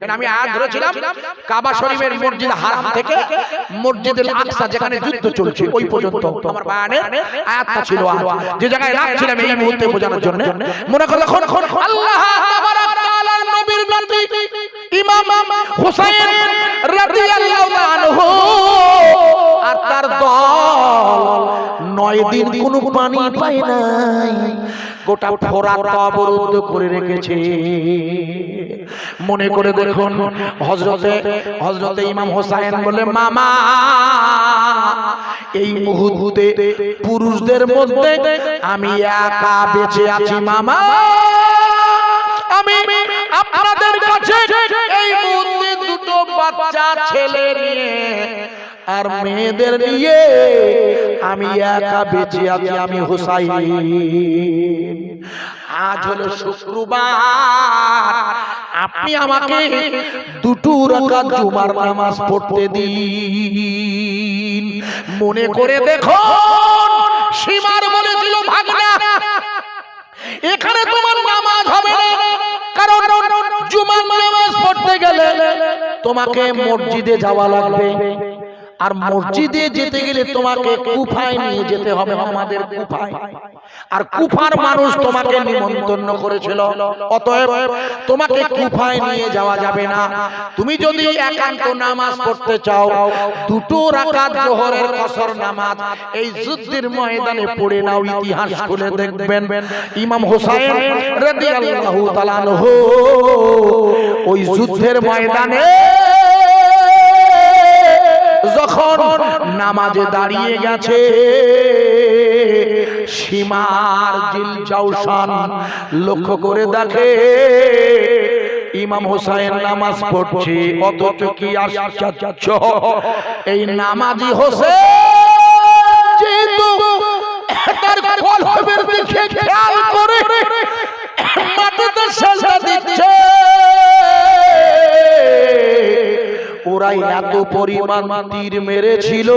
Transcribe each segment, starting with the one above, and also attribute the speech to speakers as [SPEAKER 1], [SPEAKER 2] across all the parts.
[SPEAKER 1] আমি আয়াত ধরেছিলাম কাবা শরীফের মসজিদ হারাম থেকে মসজিদুল আকসা যেখানে যুদ্ধ চলছে ওই পর্যন্ত আমার বায়ানের আয়াতটা ছিল যে জায়গায় রাখছিলাম এই মুহূর্তে বোঝানোর জন্য মনে করো এখন আল্লাহ তাবারাক তাআলার নবীর নাতি ইমাম হুসাইন রাদিয়াল্লাহু আনহু আর তার দল নয় দিন কোনো পানি পায় নাই। গোটা ফোরাত অবরুদ্ধ করে রেখেছে। মনে করে দেখুন হজরতে হজরতে ইমাম হোসাইন বলে মামা এই মুহূর্তে পুরুষদের মধ্যে আমি একা বেঁচে আছি মামা। আমি আপনাদের কাছে এই মুহূর্তে দুটো বাচ্চা ছেলে নিয়ে আর মেয়েদের নিয়ে আমি একা বেঁচে আছি আমি হোসাইন। আজ হলো শুক্রবার। আপনি আমাকে দুটো রাকাত জুমার নামাজ পড়তে দিন। মনে করে দেখো সীমার বলেছিল ভাগনা। এখানে তোমার নামাজ হবে না। কারণ জুমার নামাজ পড়তে গেলে তোমাকে মসজিদে যাওয়া লাগবে। আর মসজিদে যেতে গেলে তোমাকে কুফায় নিয়ে যেতে হবে আমাদের কুফায়। আর কুফার মানুষ তোমাকে নিমন্ত্রণ করেছিল। অতএব তোমাকে কুফায় নিয়ে যাওয়া যাবে না। তুমি যদি একান্ত নামাজ পড়তে চাও দুটো রাকাত জোহরের কসর নামাজ। এই যুদ্ধের ময়দানে পড়ে নাও ইতিহাস খুলে দেখবেন। ইমাম হোসাইন রাদিয়াল্লাহু তাআলা ওই যুদ্ধের ময়দানে যখন নামাজে দাঁড়িয়ে গেছে সীমার জিল জাউসান লক্ষ্য করে দেখে ইমাম হোসাইন নামাজ পড়ছে অথচ কি আশ্চর্য? এই নামাজি হোসেন যেহেতু তার কলবের দিকে খেয়াল ওরাই এত পরিমাণ তীর মেরেছিল।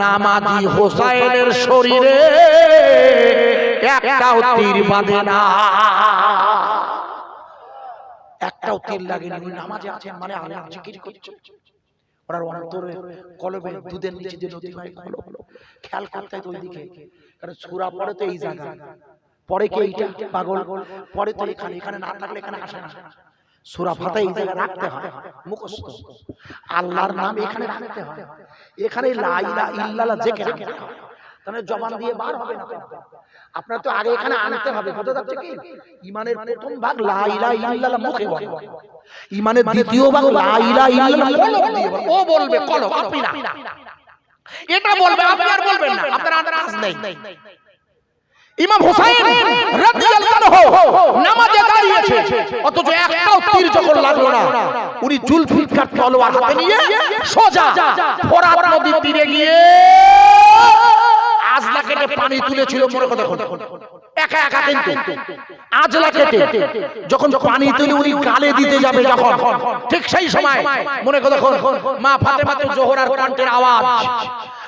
[SPEAKER 1] নামাজি হোসাইনের শরীরে একটাও তীর বাঁধে না। একটাও তীর লাগেনি। ওই নামাজে আছেন মানে আল্লাহ জিকির করছে। ওনার অন্তরে কলবে দুধের নিচে যে নদী হয় কলব খেয়াল করতে হয় তো কারণ সুরা পড়ে তো এই জায়গা। পরে কি এইটা পাগল পরে তো এখানে এখানে না থাকলে এখানে আসে না। সুরা ফাতা এই জায়গায় রাখতে হয় মুখস্থ আল্লাহর নাম এখানে রাখতে হয় এখানে লা ইলাহা ইল্লাল্লাহ জিকির রাখতে হয় তাহলে জবান দিয়ে বার হবে না আপনার তো আগে এখানে আনতে হবে বোঝা যাচ্ছে কি ইমানের প্রথম ভাগ লা ইলাহা ইল্লাল্লাহ মুখে বলে ইমানের দ্বিতীয় ভাগ লা ইলাহা ইল্লাল্লাহ। ও বলবে কলব আপনি না এটা বলবে আপনি আর বলবেন না আপনার আর নেই ইমাম হুসাইন রাদিয়াল্লাহু নামাজে দাঁড়িয়েছে। অথচ একটাও তীর যখন লাগল না, উনি জুলফিকার তলোয়ার হাতে নিয়ে সোজা ফোরাত নদীর তীরে গিয়ে আজলা কেটে পানি তুলেছিল, মনে কথা একা একা কিন্তু। আজলা কেটে যখন পানি তুলে উনি গালে দিতে যাবে যখন ঠিক সেই সময় মনে কথা মা ফাতেমা তো জোহরার কণ্ঠের আওয়াজ।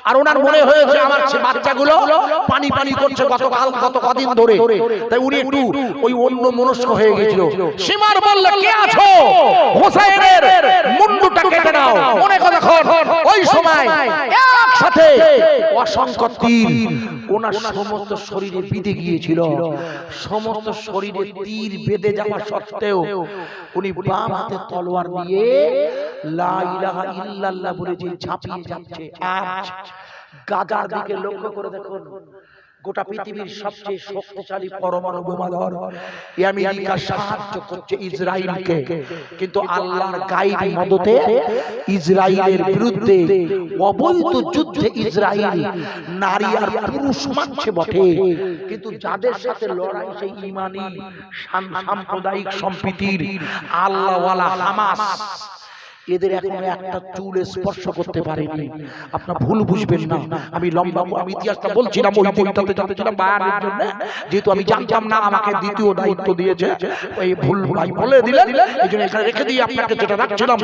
[SPEAKER 1] আর ওনার মনে হয়েছে আমার বাচ্চাগুলো পানি পানি করছে গতকাল গত কদিন ধরে। তাই উনি একটু ওই অন্য মনস্ক হয়ে গেছিল। সীমার বললে কে আছো? হোসাইনের মুন্ডুটা কেটে নাও। মনে কথা ওই সময় একসাথে অসংখ্য তীর ওনার সমস্ত শরীরে বিঁধে গিয়েছিল সমস্ত শরীরে তীর বেঁধে যাওয়া সত্ত্বেও উনি বাম হাতে তলোয়ার নিয়ে লা ইলাহা ইল্লাল্লাহ বলে যে ঝাঁপিয়ে যাচ্ছে। আজ গাজার দিকে লক্ষ্য করে দেখুন। গোটা পৃথিবীর সবচেয়ে শক্তিশালী পরমাণু বোমাধর আমেরিকা সাহায্য করছে ইসরায়েলকে। কিন্তু আল্লাহর গাইব মদতে ইসরায়েলের বিরুদ্ধে অবৈধ যুদ্ধে ইসরায়েল নারী আর পুরুষ মারছে বটে। কিন্তু যাদের সাথে লড়াই সেই ইমানি সাম্প্রদায়িক সম্প্রীতির আল্লাহওয়ালা হামাস।
[SPEAKER 2] এদের এখনও একটা চুল স্পর্শ করতে পারেনি আপনার ভুল বুঝবেন না আমি লম্বা আমি ইতিহাসটা বলছিলাম ওই বইটাতে যাচ্ছিলাম বায়ানের জন্য যেহেতু আমি জানতাম না আমাকে দ্বিতীয় দায়িত্ব দিয়েছে ওই ভুল ভাই বলে দিলেন এই জন্য এখানে রেখে দিয়ে আপনাকে যেটা রাখছিলাম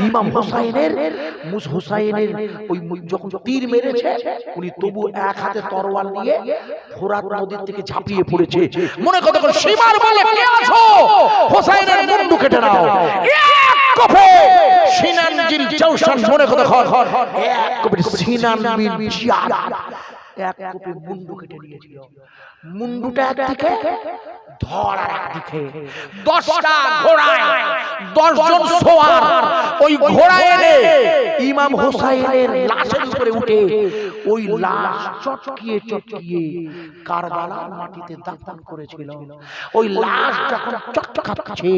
[SPEAKER 2] ইমাম হোসাইনের মুস হোসাইনের ওই যখন তীর মেরেছে উনি তবু এক হাতে তরোয়াল নিয়ে ফোরাত নদীর থেকে ঝাঁপিয়ে পড়েছে মনে কথা করে সীমার বলে কে আছো হোসাইনের মুন্ডু কেটে নাও এক কফে সিনান জিল চৌসান মনে কথা খর এক কফে সিনান বিন জিয়াদ এক কফে মুন্ডু কেটে নিয়েছিল। মুন্ডুটা একদিকে ধর আর একদিকে। দশটা ঘোড়ায় দশজন সোয়ার ওই ঘোড়ায় এনে ইমাম হোসাইনের লাশের উপরে উঠে ওই লাশ চটকিয়ে চটকিয়ে কারবালার মাটিতে দাফন করেছিল। ওই লাশ যখন চটকাচ্ছে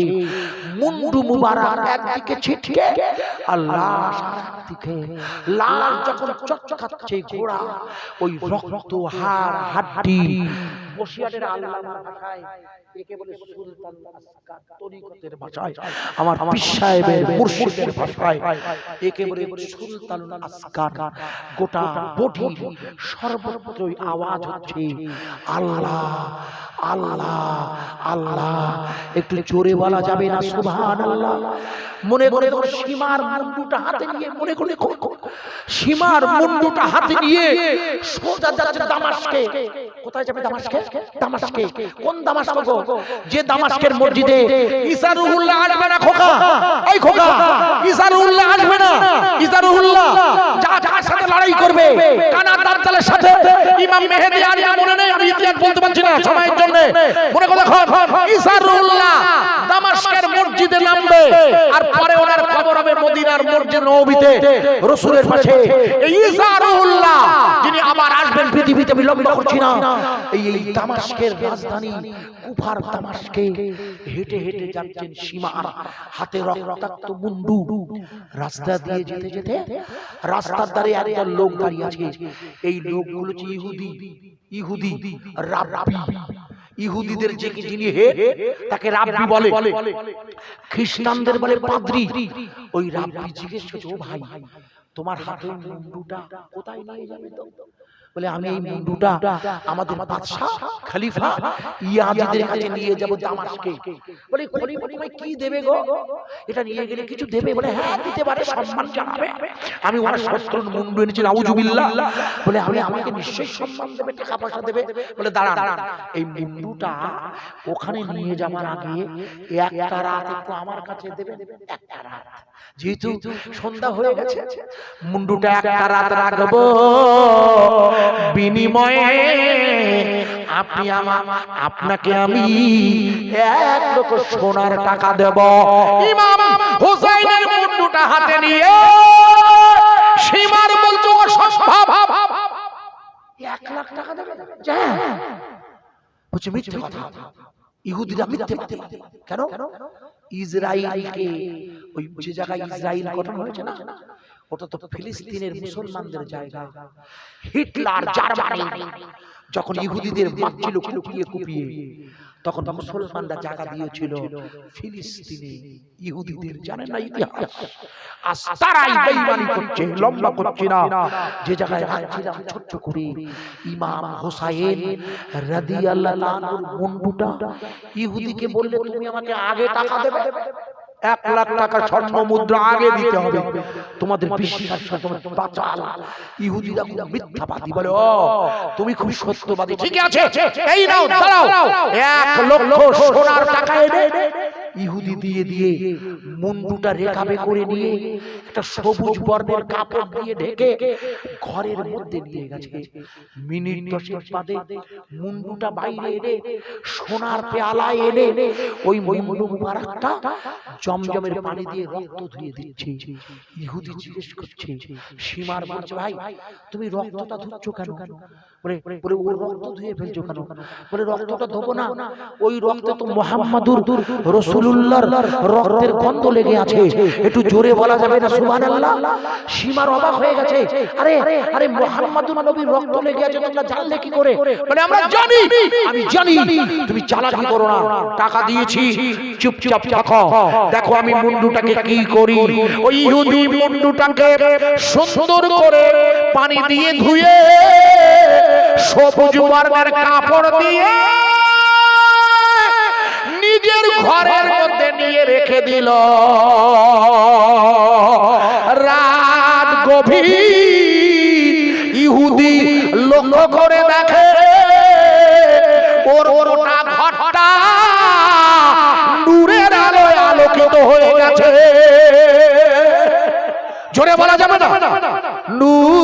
[SPEAKER 2] মুন্ডু মুবারক একদিকে ছিটকে আর লাশ একদিকে লাশ যখন চটকাচ্ছে ঘোড়া ওই রক্ত হাড় হাড্ডি বসিয়াটের আল্লাহ ভাষায় একে বলে সুলতান আসকার তরিকতের ভাষায়। আমার পীর সাহেবের মুর্শিদের ভাষায়। একে বলে সুলতান আসকার। গোটা বডি সর্বত্রই আওয়াজ হচ্ছে আল্লাহ আল্লাহ আল্লাহ। একটু জোরে বলা যাবে না সুবহান আল্লাহ মনে করে সীমার মুন্ডুটা হাতে নিয়ে মনে করে সীমার মুন্ডুটা হাতে নিয়ে সোজা যাচ্ছে দামাস্কে কোথায় যাবে দামাস্কে দামাস্কে কোন দামাস্ক গো যে দামাস্কের মসজিদে ইসারুল্লাহ আসবে না খোকা? এই খোকা ইসারুল্লাহ আসবে না। ইসারুল্লাহ যা যার সাথে লড়াই করবে কানা দাজ্জালের সাথে ইমাম মেহেদী আর মনে নেই? আমি ইতিহাস বলতে পারছি না সময়ের জন্য। মনে খোকা ইসারুল্লাহ দামাস্কের মসজিদে নামবে। আর পরে ওনার খবর হবে মদিনার মসজিদ নববীতে রসুলের পাশে। এই ইসারুল্লাহ যিনি আবার আসবেন পৃথিবীতে আমি লম্বা করছি না। এই এই দামাস্কের রাজধানী কুফার দামাস্কে। হেঁটে হেঁটে যাচ্ছেন সীমার হাতে রক্তাক্ত মুন্ডু রাস্তা দিয়ে যেতে যেতে রাস্তার ধারে একদল লোক দাঁড়িয়ে আছে। এই লোকগুলো হচ্ছে ইহুদি। ইহুদি। রাব্বি। ইহুদিদের যে কি যিনি হে তাকে রাব্বি বলে। খ্রিস্টানদের বলে পাদ্রি। ওই রাব্বি জিজ্ঞেস করছে ও ভাই তোমার হাতে মুন্ডুটা কোথায় নিয়ে যাবে তো? বলে আমি এই মুন্ডুটা আমাদের বাদশা খলিফা ইয়াজিদের কাছে নিয়ে যাব দামাস্কে বলে খলিফা তোমায় কি দেবে গো? এটা নিয়ে গেলে কিছু দেবে? বলে হ্যাঁ দিতে পারে সম্মান জানাবে। আমি ওনার শত্রুর মুন্ডু এনেছি নাউজুবিল্লাহ বলে আমি আমাকে নিশ্চয়ই সম্মান দেবে টাকা পয়সা দেবে। বলে দাঁড়ান এই মুন্ডুটা ওখানে নিয়ে যাওয়ার আগে একটা রাত একটু আমার কাছে দেবেন একটা রাত। যেহেতু সন্ধ্যা হয়ে গেছে মুন্ডুটা একটা রাত রাখব। বিনিময়ে আপনি আমার আপনাকে আমি এক লক্ষ সোনার টাকা দেব। ইমাম হুসাইনের মুন্ডুটা হাতে নিয়ে সীমার বলছো অসম্ভব এক লাখ টাকা দেবে। যা। বলছে মিথ্যে কথা। ইহুদিরা মিথ্যে কথা। কেন? ইসরায়েলকে ওই যে জায়গায় ইসরায়েল গঠন হয়েছে না? ওটা তো ফিলিস্তিনের মুসলমানদের জায়গা। হিটলার জার্মানি যখন ইহুদিদের মারছিল কুপিয়ে কুপিয়ে তখন মুসলমানরা জায়গা দিয়েছিল ফিলিস্তিনে ইহুদিদের জানেন না ইতিহাস। আজ তারাই বেঈমানি করছে লম্বা করছে না। যে জায়গায় রাখছিলাম ছোট্ট করে ইমাম হোসাইন রাদিয়াল্লাহু তাআলার মুন্ডুটা ইহুদিকে বললে তুমি আমাকে আগে টাকা দেবে? এক লাখ টাকা স্বর্ণ মুদ্রা আগে দিতে হবে। তোমাদের বিশ্বাস বলে, ও, তুমি খুব সত্যবাদী। ঠিক আছে। এই নাও এক লক্ষ সোনার টাকা এনে ইহুদি দিয়ে দিয়ে মুন্ডুটা রেখাবে করে নিয়ে একটা সবুজ বর্ণের কাপড় দিয়ে ঢেকে ঘরের মধ্যে নিয়ে গেছে। মিনিট দশেক বাদে মুন্ডুটা বাইরে এনে সোনার পেয়ালায় এনে ওই মুন্ডু মুবারকটা জমজমের পানি দিয়ে রক্ত ধুয়ে দিচ্ছে। ইহুদি জিজ্ঞেস করছে, সীমার বলছে ভাই, তুমি রক্তটা ধুচ্ছ কেন?
[SPEAKER 1] বলে বলে ওর রক্ত ধুয়ে ফেলছো কেন? বলে রক্তটা ধোবো না। ওই রক্তে তো মোহাম্মদুর রসুলুল্লাহর রক্তের গন্ধ লেগে আছে। একটু জোরে বলা যাবে না? সুবহানাল্লাহ। সীমার অবাক হয়ে গেছে। আরে আরে মোহাম্মদুর নবীর রক্ত লেগে আছে তোমরা জানলে কি করে? বলে আমরা জানি আমি জানি। তুমি চালাকি করো না। টাকা দিয়েছি চুপচাপ থাকো। দেখো আমি মুন্ডুটাকে কি করি? ওই ইহুদি মুন্ডুটাকে সুন্দর করে পানি দিয়ে ধুয়ে সবুজ বর্ণের কাপড় দিয়ে নিজের ঘরের মধ্যে নিয়ে রেখে দিল। রাত গভীর ইহুদি লক্ষ্য করে দেখে ওর ওটা ঘরটা নূরের আলোয় আলোকিত হয়ে গেছে। জোরে বলা যাবে না? নূর নূর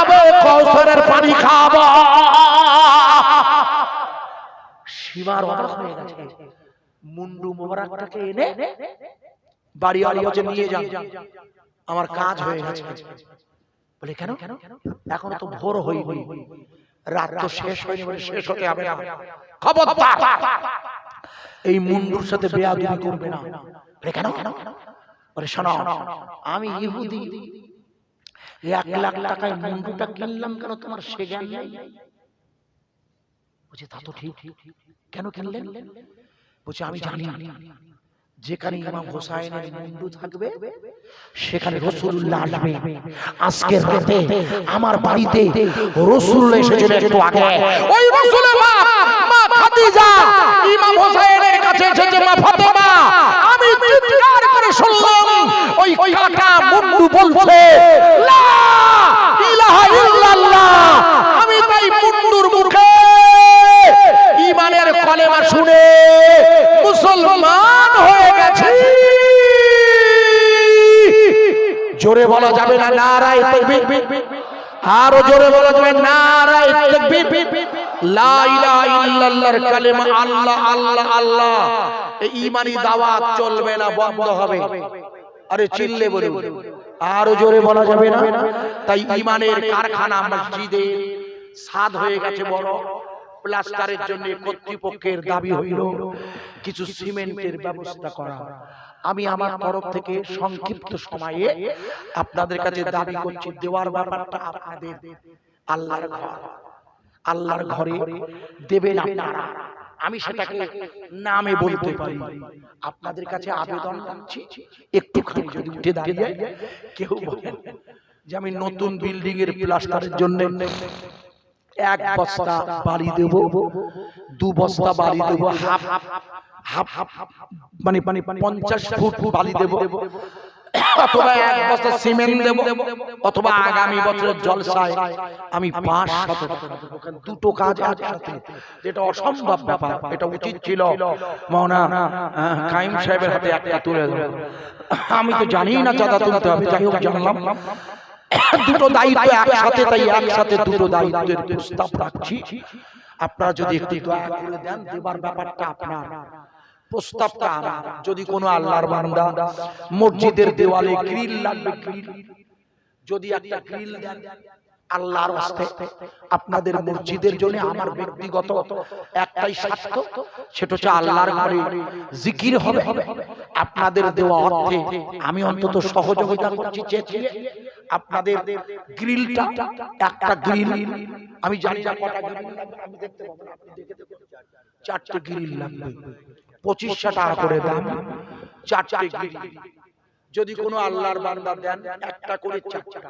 [SPEAKER 1] আবে কৌশলের পানি খাব। সীমার অবাক হয়ে গেছে। মুন্ডু মোবারকটাকে এনে বাড়ি আলী বলছে নিয়ে যান। আমার কাজ হয়ে গেছে। বলে, কেন? এখনও তো ভোর হয়নি রাত তো শেষ হয়নি বলে শেষ হতে হবে না। খবরদার! এই মুন্ডুর সাথে বেয়াদবি করবে না। বলে কেন কেন? বলে, শোনো, আমি ইহুদি। এক লাখ টাকায় মুন্ডুটা কিনলাম কেন তোমার সে জ্ঞান নেই? বলছে তা তো ঠিক। কেন কিনলেন? বলছে আমি জানি। যেখানে ইমাম হোসাইনের মুন্ডু থাকবে সেখানে রসুল্লাহ আসবে। আজকে রাতে আমার বাড়িতে রসুল এসেছিল একটু আগে। ওই রসুলের মা মা খাদিজা ইমাম হোসাইনের কাছে এসেছে মা ফাতেমা। আমি চিৎকার করে শুনলাম ওই কাটা মুন্ডু বলছে লা ইলাহা ইল্লাল্লাহ। আমি তাই মুন্ডুর মুখে ইমানের কলেমা শুনে মুসলমান হয়ে গেছি। জোরে বলা যাবে না নারায় তাকবীর। আরও জোরে বলা যাবে নারায় তাকবীর। লা ইলাহা ইল্লাল্লাহর কালেমা আল্লাহ আল্লাহ আল্লাহ এই ঈমানি দাওয়াত চলবে না বন্ধ হবে। আরে চিল্লে বলে আরও জোরে বলা যাবে না? তাই ঈমানের কারখানা মসজিদে সাদ হয়ে গেছে বড়। প্লাস্টারের জন্য কর্তৃপক্ষের দাবি হইল। কিছু সিমেন্টের ব্যবস্থা করা। আমি আমার তরফ থেকে সংক্ষিপ্ত সময়ে আপনাদের কাছে দাবি করছি দেওয়ার ব্যাপারটা আপনাদের আল্লাহর ঘর। আল্লাহর ঘরে দেবেন আপনারা। আমি সেটাকে নামে বলতে পারি। আপনাদের কাছে আবেদন করছি একটুখানি যদি উঠে দাঁড়িয়ে কেউ বলেন যে আমি নতুন বিল্ডিং এর প্লাস্টারের জন্য এক বস্তা বাড়ি দেব দু বস্তা বাড়ি দেব হাফ হাফ হাফ হাফ মানে মানে পঞ্চাশ ফুট বালি দেব। অথবা এক বস্তা সিমেন্ট দেব অথবা আগামী বছরের জলসায় আমি পাঁচ শত টাকা দুটো কাজ একসাথে যেটা অসম্ভব ব্যাপার এটা উচিত ছিল। মৌনা কাইম সাহেবের হাতে একটা তুলে দেবো আমি তো জানি না চাঁদা তুলতে হবে যাই হোক জানলাম। দুটো দায়িত্ব একসাথে তাই একসাথে দুটো দায়িত্বের প্রস্তাব রাখছি। আপনারা যদি একটু দয়া করে দেন দেবার ব্যাপারটা আপনার। প্রস্তাবটা আমার যদি কোনো আল্লাহর বান্দা মসজিদের দেওয়ালে গ্রিল লাগবে যদি একটা গ্রিল দেন আল্লাহর হস্তে আপনাদের মসজিদের জন্য আমার ব্যক্তিগত একটাই স্বার্থ সেটা হচ্ছে আল্লাহর ঘরে জিকির হবে আপনাদের দেওয়া অর্থে আমি অন্তত সহযোগিতা করছি চেঁচিয়ে আপনাদের গ্রিলটা একটা গ্রিল। আমি জানি না কটা গ্রিল লাগবে আমি দেখতে পাবো চারটে গ্রিল লাগবে। পঁচিশশো টাকা করে দাম গিরিল যদি কোনো আল্লাহর বান্দা দেন, একটা করে চারটা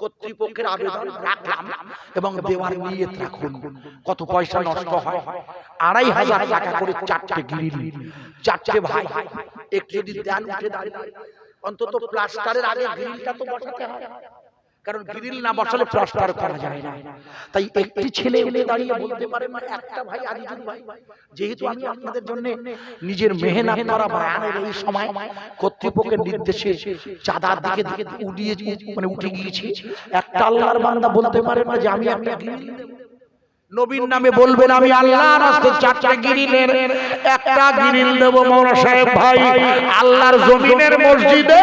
[SPEAKER 1] কর্তৃপক্ষের আবেদন রাখলাম এবং দেওয়ার নিয়ত রাখুন। কত পয়সা নষ্ট হয়? আড়াই হাজার টাকা করে চারটে চারটে ভাই। একটু যদি দেন, উঠে দাঁড়িয়ে। অন্তত প্লাস্টারের আগে গ্রিলটা তো বসাতে হয়। কারণ গ্রিল না বসালে প্লাস্টার করা যায় না। তাই একটি ছেলে উঠে দাঁড়িয়ে বলতে পারে না একটা ভাই আজিজুল ভাই। যেহেতু আমি আপনাদের জন্য নিজের মেহনত করা বায়ানের এই সময় কর্তৃপক্ষের নির্দেশে চাঁদার দিকে দিকে উড়িয়ে মানে উঠে গিয়েছি। একটা আল্লাহর বান্দা বলতে পারে না যে আমি একটা গ্রিল। নবীর নামে বলবেন আমি আল্লাহর রাস্তায় চারটা গিরিলের একটা গিরিল দেব মৌলা সাহেব ভাই। আল্লাহর জমিনের মসজিদে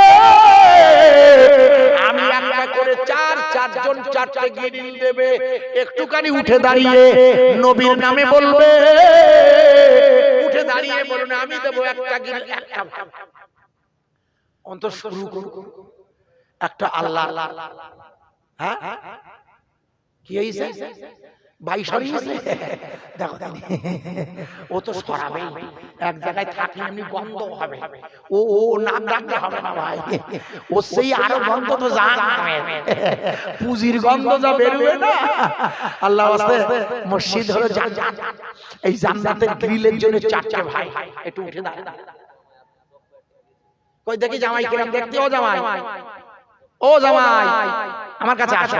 [SPEAKER 1] করে চার চারজন চারটে গিরিল দেবে। একটুখানি উঠে দাঁড়িয়ে নবীর নামে বলবে উঠে দাঁড়িয়ে বলুন আমি দেবো একটা গিরিল একটা অন্তর শুরু করুন একটা আল্লাহ। হ্যাঁ? কি হয়েছে ভাই সরিয়েছে দেখো। ও তো সরাবেই। এক জায়গায় থাকলে এমনি বন্ধ হবে। ও ও নাক ডাকতে হবে না ভাই। ও সেই আরও গন্ধ তো জান পুঁজির গন্ধ যা বেরোবে না। আল্লাহ মসজিদ হলো জান্নাত। এই জান্নাতের গ্রিলের জন্য চারটে ভাই একটু উঠে দাঁড়া কই দেখি জামাই কিরম দেখতে? ও জামাই। ও জামাই। আমার কাছে আসো।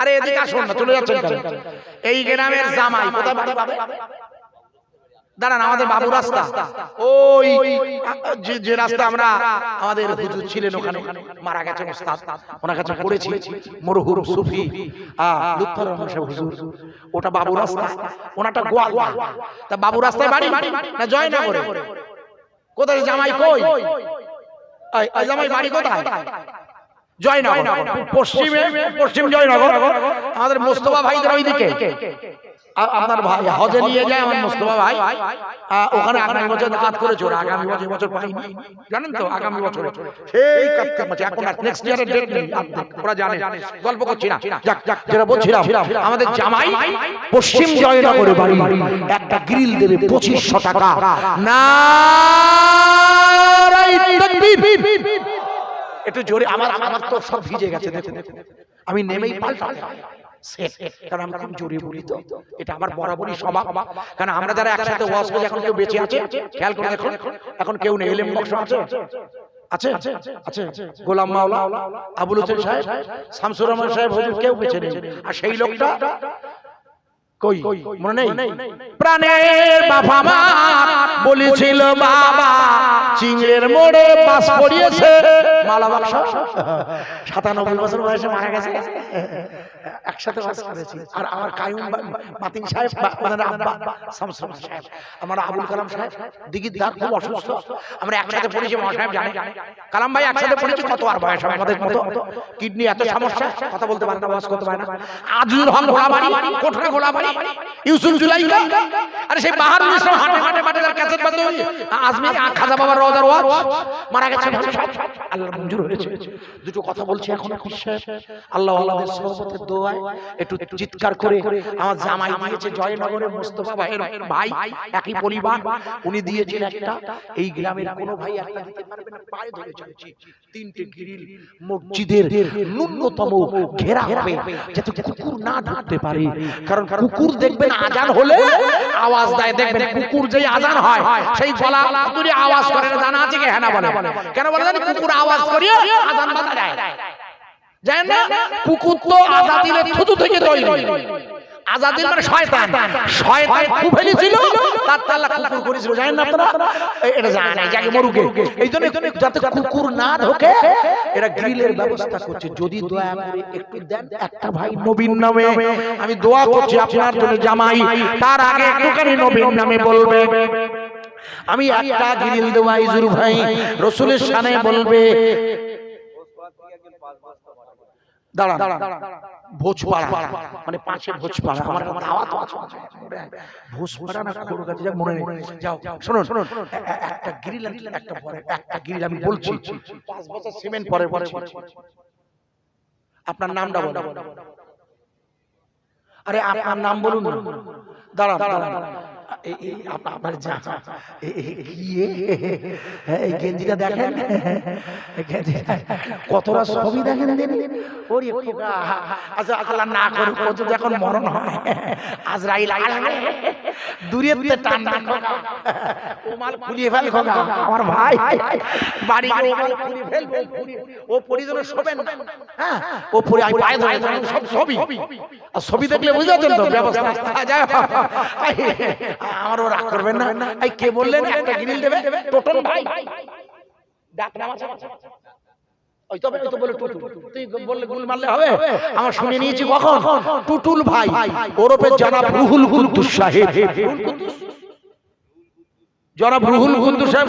[SPEAKER 1] আরে এদিকে আসুন না চলে যাচ্ছেন কেন? এই গ্রামের জামাই কোথায় বাড়ি পাবে দাঁড়ান আমাদের বাবু রাস্তা। ওই যে রাস্তা আমরা আমাদের হুজুর ছিলেন ওখানে। মারা গেছেন ওস্তাদ। ওনার কাছে পড়েছি মরহুর সুফি। লুৎফর রহমান সাহেব হুজুর। ওটা বাবু রাস্তা। ওনাটা গোয়াল। তা বাবু রাস্তায় বাড়ি? না জয়নগরে কোথায় জামাই কই? জামাই বাড়ি কোথায়? জয়নগর পশ্চিমে পশ্চিম জয়নগর। আমাদের মোস্তফা ভাইদের ওইদিকে। আপনার ভাই হজে নিয়ে যায় আমার মোস্তফা ভাই। ওখানে আগামী বছর কাজ করেছে ওরা। আগামী বছর বছর পাইনি। জানেন তো আগামী বছর। সেই কাজ করছে এখন নেক্সট ইয়ারের ডেট নেই। ওরা জানে। গল্প করছি না। যাক যাক যেটা বলছিলাম আমাদের জামাই পশ্চিম জয়নগরে বাড়ি। একটা গ্রিল দেবে পঁচিশশো টাকা। না একটু জোরে আমার আমার তো সব ভিজে গেছে দেখুন। আমি নেমেই সেট কারণ আমি খুব জোরে বলি তো। এটা আমার বরাবরই স্বভাব। কারণ আমরা যারা একসাথে ওয়াজ করি এখন কেউ বেঁচে আছে খেয়াল করে দেখুন এখন কেউ নেই। এলেম বক্স আছে? আছে আছে? গোলাম মাওলা আবুল হোসেন সাহেব শামসুর রহমান সাহেব হুজুর কেউ বেঁচে নেই। আর সেই লোকটা কই? মনে নেই? প্রাণের বাবা মা বলেছিল বাবা চিংড়ের মোড়ে বাস পড়িয়েছে মালা বাক্স। সাতানব্বই বছর বয়সে মারা গেছে। একসাথে বাস করেছি। আর আমার কায়ুম মাতিন সাহেব মানে আব্বা শামসুর সাহেব আমার আবুল কালাম সাহেব দিঘির দার খুব অসুস্থ। আমরা একসাথে পড়েছি মহাসাহেব জানে। কালাম ভাই একসাথে পড়েছি কত আর বয়স হবে আমাদের মতো? কিডনি এত সমস্যা? কথা বলতে পারে না বাস করতে পারে না। আজুর হক ঘোড়াবাড়ি কোঠরা ঘোড়াবাড়ি চিৎকার করে আমার জামাই দিয়েছে ভাই, একই পরিবার। উনি দিয়েছেন একটা। এই গ্রামের ভাই একটা দিতে পারবে না তিনটে মসজিদের ন্যূনতম ঘেরা হবে, যাতে কুকুর না ঢুকতে পারে। কারণ দেখবেন আজান হলে আওয়াজ দেয়, দেখবেন কুকুর যে আজান হয়, সেই গলা তুলে আওয়াজ করে জানা আছে কি হ্যাঁ না বলে? কেন বলে জানি? কুকুর আওয়াজ করিয়ে আজান বাধা দেয় জানেন না? কুকুর তো আজাদিলের থুতু থেকে তৈরি। আজাদিল মানে শয়তান। শয়তান। কুফেলি ছিল তার তাল্লা কুকুর করেছিল। জানেন না আপনারা? এটা মরুকে। এই জন্য যাতে কুকুর না ঢোকে এরা গ্রিলের ব্যবস্থা করছে। যদি দয়া করে একটু দেন একটা ভাই নবীন নামে আমি দোয়া করছি আপনার জন্য জামাই। তার আগে একটুখানি নবীন নামে বলবে। আমি একটা গ্রিল দেওয়া ইজুর ভাই। রসুলের সামনে বলবে। দাঁড়া ভোজপাড়া। মানে ভোজপাড়া। আমার ভোজপাড়া না খোড় কাছে যাক মনে নেই। যাও শুনুন। শুনুন। একটা গ্রিল একটা পরে একটা গ্রিল আমি বলছি। পাঁচ বছর সিমেন্ট পরে পরে আপনার নামটা বলুন। আরে আপনার নাম বলুন না। দাঁড়ান। আপনার যা এই-? হ্যাঁ, গেঞ্জিটা দেখেন কতটা ছবি দেখেন দিন ওরে খোকা আচ্ছা আল্লাহ না করে কত যখন মরণ হয় আজরাইল দূরের তে টান না খোকা ও খুলিয়ে ফেল খোকা আমার ভাই বাড়ি গিয়ে ও মাল খুলিয়ে ফেলবে ও পরিজনে শোবেন না হ্যাঁ ও পরি আমি পায়ে ধরে ধরে সব ছবি আর ছবি দেখলে পারছেন তো ব্যবস্থা যায় আমার ও রাগ করবেন না। এই কে বললেন? একটা গিরিল দেবে? টোটন ভাই। ডাক নাম আছে ওই তবে তো বলে টুটুল। তুই বললে গুল মারলে হবে? আমার শুনে নিয়েছি কখন? টুটুল ভাই। ওরপে জনাব রুহুল কুদ্দুস সাহেব। জনাব রুহুল কুদ্দুস সাহেব।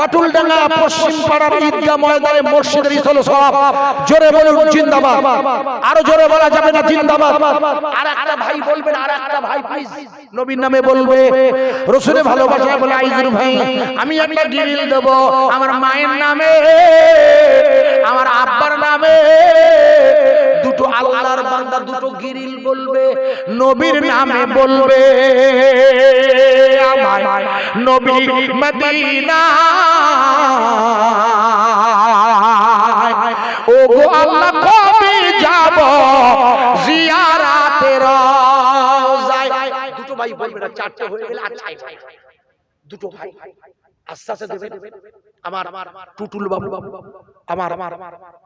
[SPEAKER 1] বাটুলডাঙ্গা পশ্চিম পাড়ার ঈদগাহ ময়দানে মসজিদের ইসল সওয়াব। জোরে বলুন, জিন্দাবাদ। আরও জোরে বলা যাবে না, জিন্দাবাদ। আর একটা ভাই বলবেন আর একটা ভাই প্লিজ নবীর নামে বলবে, রসুলের ভালোবাসা বলে আইজুর ভাই, আমি একটা গিরিল দেব আমার মায়ের নামে, আমার আব্বার নামে। দুটো আল্লাহর বান্দা দুটো গিরিল বলবে, নবীর নামে বলবে। নবী মদিনা। ও গো আল্লাহ কবে যাব? জিয়ারাতে রওজায় দুটো ভাই বলবে না, চারটে হয়ে আচ্ছা দুটো ভাই আস্তে দেবেন আমার টুটুল বাবু, আমার আমার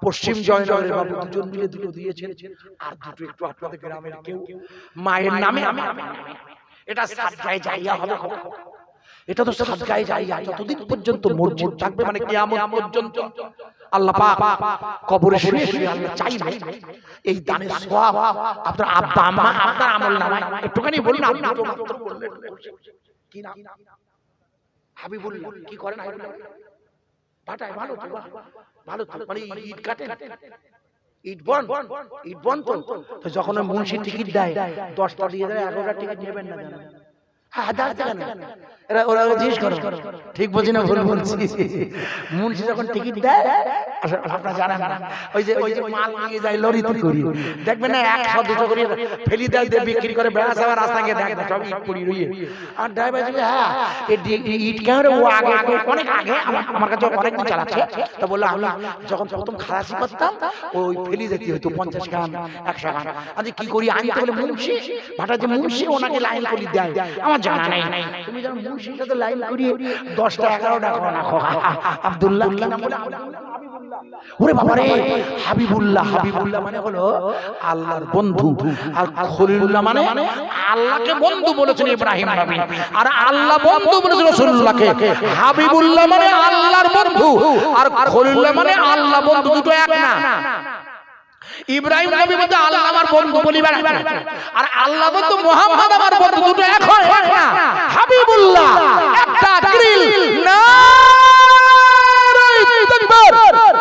[SPEAKER 1] পশ্চিম জয়নগরের বাবু দুজন মিলে দুটো দিয়েছেন। আর দুটো একটু গ্রামের কেউ। মায়ের নামে নামে এটা সাতটায় জায়গা হবে। এটা তো সাতটায় জায়গা যতদিন পর্যন্ত মসজিদ থাকবে মানে কিয়ামত পর্যন্ত আল্লাহ পাক কবরে শুয়ে শুয়ে আল্লাহ চাইবে। এই দানের সওয়াব আপনার আব্বা আম্মা আপনার আমল নামায়। একটুখানি বলুন আপনি দুটো মাত্র বললেন। কি নাম? হাবিবুল্লাহ। কি করেন হাবিবুল্লাহ? পাঠায় ভালো তো ভালো তো মানে ইট কাটেন? ইট বন ইট বন যখন মুন্সি টিকিট দেয়, দশটা দিয়ে দেয়, এগারোটা টিকিট নেবেন না ওরা করো। ঠিক বলছি না ভুল বলছি? মুন্সি যখন টিকিট দেয় আপনারা জানেন না। ওই যে ওই যে মাল নিয়ে যায় লরিতে করি। দেখবেন না একশো দুশো করে ফেলি দেয় দিয়ে বিক্রি করে বেড়া যাওয়ার রাস্তা গিয়ে দেখবে সব ইট পড়ি রইয়ে আর ড্রাইভার বলে হ্যাঁ এই ইট কেন ও আগে আগে অনেক আগে আমার- কাছে অনেকদিন চালাচ্ছে তা বলল আমি যখন প্রথম খালাসি করতাম ওই ফেলি যেতে হতো পঞ্চাশ গ্রাম একশো গ্রাম। আজ কি করি আমি তো বলে মুন্সি। ভাটা যে মুন্সি ওনাকে লাইন করি দেয়। আমার জানা নেই। তুমি যখন মুন্সির সাথে লাইন করিয়ে দশটা এগারোটা করো না। খোকা আব্দুল্লাহ বলে? ওরে বাবা হাবিবুল্লাহ হাবিবুল্লাহ মানে হলো আল্লাহর বন্ধু। আর খলিলুল্লাহ মানে আল্লাহকে বন্ধু বলেছেন ইব্রাহিম নবী। আর আল্লাহ বন্ধু বলেছেন রাসূলুল্লাহকে। হাবিবুল্লাহ মানে আল্লাহর বন্ধু। আর খলিলুল্লাহ মানে আল্লাহ বন্ধু দুটো এক না। ইব্রাহিম নবী বলতে আল্লাহ আমার বন্ধু বলিবার আর আল্লাহ বন্ধু মোহাম্মদ আমার বন্ধু দুটো এক হয় না। হাবিবুল্লাহ, একটা গ্রিল তাকবীর